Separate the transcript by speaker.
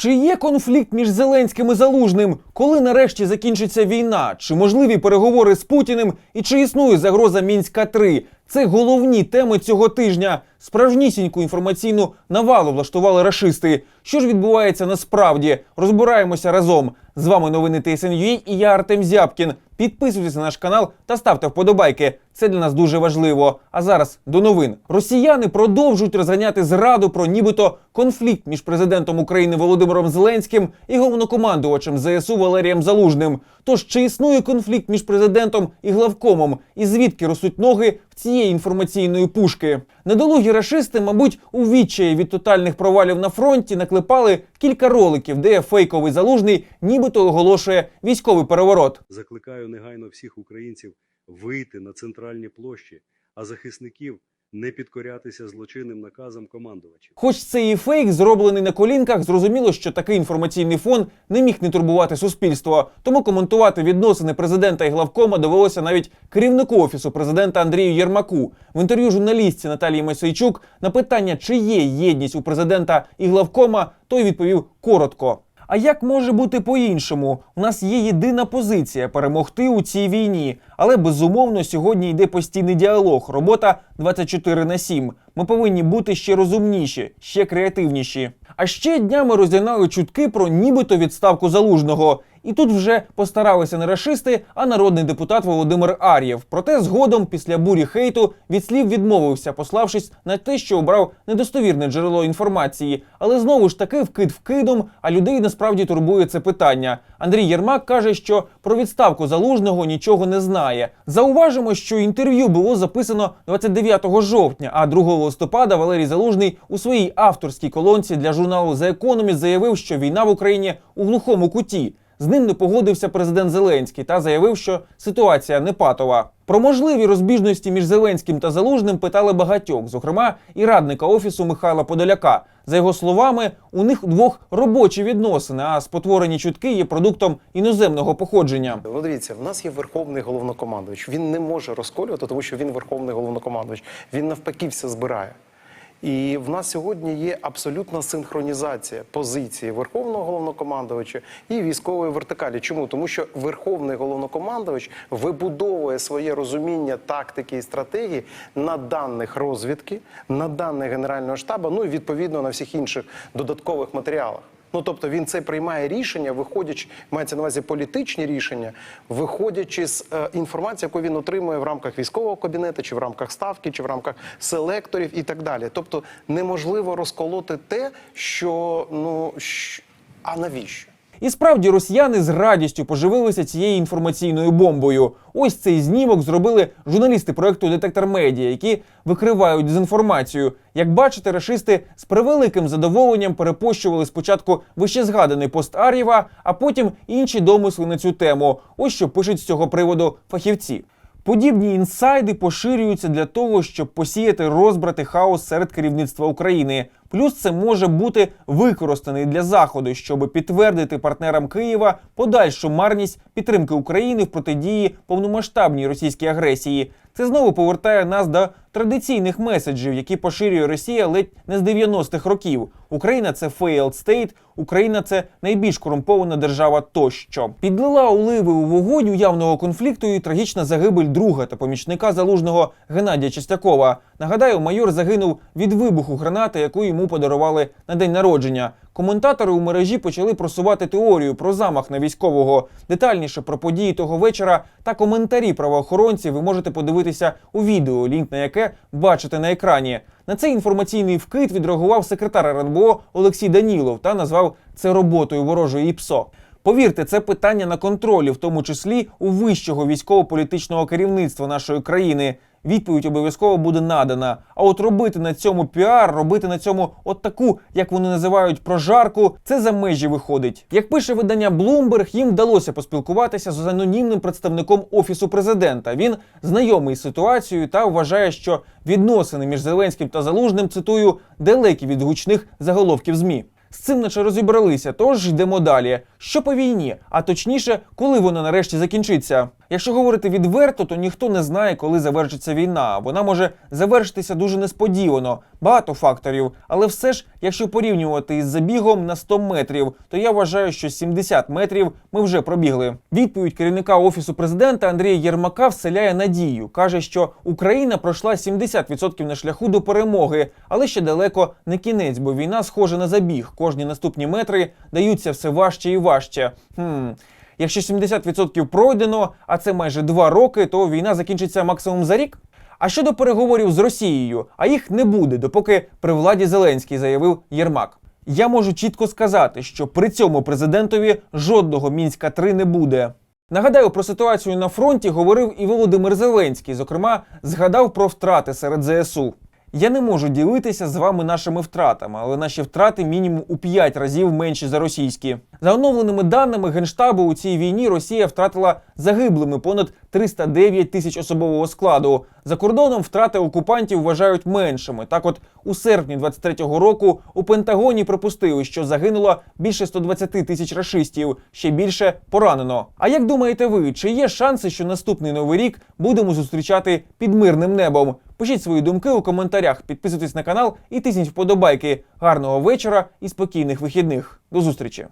Speaker 1: Чи є конфлікт між Зеленським і Залужним? Коли нарешті закінчиться війна? Чи можливі переговори з Путіним? І чи існує загроза Мінська 3 Це головні теми цього тижня. Справжнісіньку інформаційну навалу влаштували рашисти. Що ж відбувається насправді? Розбираємося разом. З вами новини ТСНЮА і я Артем Зябкін. Підписуйтесь на наш канал та ставте вподобайки. Це для нас дуже важливо. А зараз до новин. Росіяни продовжують розганяти зраду про нібито конфлікт між президентом України Володимиром Зеленським і головнокомандувачем ЗСУ Валерієм Залужним. Тож чи існує конфлікт між президентом і главкомом? І звідки ростуть ноги в цієї інформаційної пушки? Недолугі рашисти, мабуть, у відчаї від тотальних провалів на фронті наклепали кілька роликів, де фейковий залужний нібито оголошує військовий переворот.
Speaker 2: Закликаю негайно всіх українців вийти на центральні площі, а захисників не підкорятися злочинним наказам командувачів.
Speaker 1: Хоч це і фейк, зроблений на колінках, зрозуміло, що такий інформаційний фон не міг не турбувати суспільство. Тому коментувати відносини президента і главкома довелося навіть керівнику офісу президента Андрію Єрмаку. В інтерв'ю журналістці Наталії Масейчук на питання, чи є єдність у президента і главкома, той відповів коротко. А як може бути по-іншому? У нас є єдина позиція перемогти у цій війні. Але безумовно сьогодні йде постійний діалог, робота 24 на 7. Ми повинні бути ще розумніші, ще креативніші. А ще днями розігнали чутки про нібито відставку залужного. І тут вже постаралися не рашисти, а народний депутат Володимир Ар'єв. Проте згодом, після бурі хейту, від слів відмовився, пославшись на те, що обрав недостовірне джерело інформації. Але знову ж таки вкид вкидом, а людей насправді турбує це питання. Андрій Єрмак каже, що про відставку залужного нічого не знає. Зауважимо, що інтерв'ю було записано 29 жовтня, а 2 листопада Валерій Залужний у своїй авторській колонці для журналу The Economist заявив, що війна в Україні у глухому куті. З ним не погодився президент Зеленський та заявив, що ситуація не патова. Про можливі розбіжності між Зеленським та Залужним питали багатьох, зокрема і радника офісу Михайла Подоляка. За його словами, у них двох робочі відносини, а спотворені чутки є продуктом іноземного походження.
Speaker 3: Ну, дивіться, в нас є верховний головнокомандувач. Він не може розколювати, тому що він верховний головнокомандувач. Він навпаки все збирає. І в нас сьогодні є абсолютна синхронізація позиції верховного головнокомандувача і військової вертикалі. Чому? Тому що верховний головнокомандувач вибудовує своє розуміння тактики і стратегії на даних розвідки, на даних генерального штабу, ну і відповідно на всіх інших додаткових матеріалах. Ну тобто він це приймає рішення, виходячи, мається на увазі політичні рішення, виходячи з е, інформації, яку він отримує в рамках військового кабінету, чи в рамках ставки, чи в рамках селекторів і так далі. Тобто неможливо розколоти те, що ну що... а навіщо?
Speaker 1: І справді росіяни з радістю поживилися цією інформаційною бомбою. Ось цей знімок зробили журналісти проекту Детектор Медіа, які викривають дезінформацію. Як бачите, рашисти з превеликим задоволенням перепощували спочатку вищезгаданий пост Ар'єва, а потім інші домисли на цю тему. Ось що пишуть з цього приводу фахівці. Подібні інсайди поширюються для того, щоб посіяти розбрат і хаос серед керівництва України. Плюс це може бути використаний для заходу, щоб підтвердити партнерам Києва подальшу марність підтримки України в протидії повномасштабній російській агресії. Це знову повертає нас до традиційних меседжів, які поширює Росія ледь не з 90-х років. Україна це failed state, Україна це найбільш корумпована держава тощо. Підлила оливи у вогонь уявного конфлікту і трагічна загибель друга та помічника залужного Геннадія Чистякова. Нагадаю, майор загинув від вибуху гранати, яку йому подарували на день народження. Коментатори у мережі почали просувати теорію про замах на військового. Детальніше про події того вечора та коментарі правоохоронців ви можете подивитися у відео, лінк на яке бачите на екрані. На цей інформаційний вкид відреагував секретар РНБО Олексій Данілов та назвав це роботою ворожої ІПСО. Повірте, це питання на контролі, в тому числі у вищого військово-політичного керівництва нашої країни. Відповідь обов'язково буде надана. А от робити на цьому піар, робити на цьому от таку, як вони називають, прожарку, це за межі виходить. Як пише видання Bloomberg, їм вдалося поспілкуватися з анонімним представником офісу президента. Він знайомий з ситуацією та вважає, що відносини між Зеленським та Залужним цитую далекі від гучних заголовків змі. З цим наче розібралися, тож йдемо далі. Що по війні, а точніше, коли вона нарешті закінчиться. Якщо говорити відверто, то ніхто не знає, коли завершиться війна. Вона може завершитися дуже несподівано, багато факторів. Але все ж, якщо порівнювати із забігом на 100 метрів, то я вважаю, що 70 метрів ми вже пробігли. Відповідь керівника офісу президента Андрія Єрмака вселяє надію. каже, що Україна пройшла 70% на шляху до перемоги, але ще далеко не кінець, бо війна схожа на забіг. Кожні наступні метри даються все важче і важче. Хм. Якщо 70% пройдено, а це майже два роки, то війна закінчиться максимум за рік. А щодо переговорів з Росією, а їх не буде, допоки при владі Зеленський заявив Єрмак. Я можу чітко сказати, що при цьому президентові жодного мінська 3 не буде. Нагадаю, про ситуацію на фронті говорив і Володимир Зеленський. Зокрема, згадав про втрати серед ЗСУ. Я не можу ділитися з вами нашими втратами, але наші втрати мінімум у 5 разів менші за російські. За оновленими даними Генштабу у цій війні Росія втратила загиблими понад 309 тисяч особового складу. За кордоном втрати окупантів вважають меншими. Так, от у серпні 23-го року у Пентагоні припустили, що загинуло більше 120 тисяч рашистів, ще більше поранено. А як думаєте ви, чи є шанси, що наступний новий рік будемо зустрічати під мирним небом? Пишіть свої думки у коментарях, підписуйтесь на канал і тисніть вподобайки. Гарного вечора і спокійних вихідних. До зустрічі!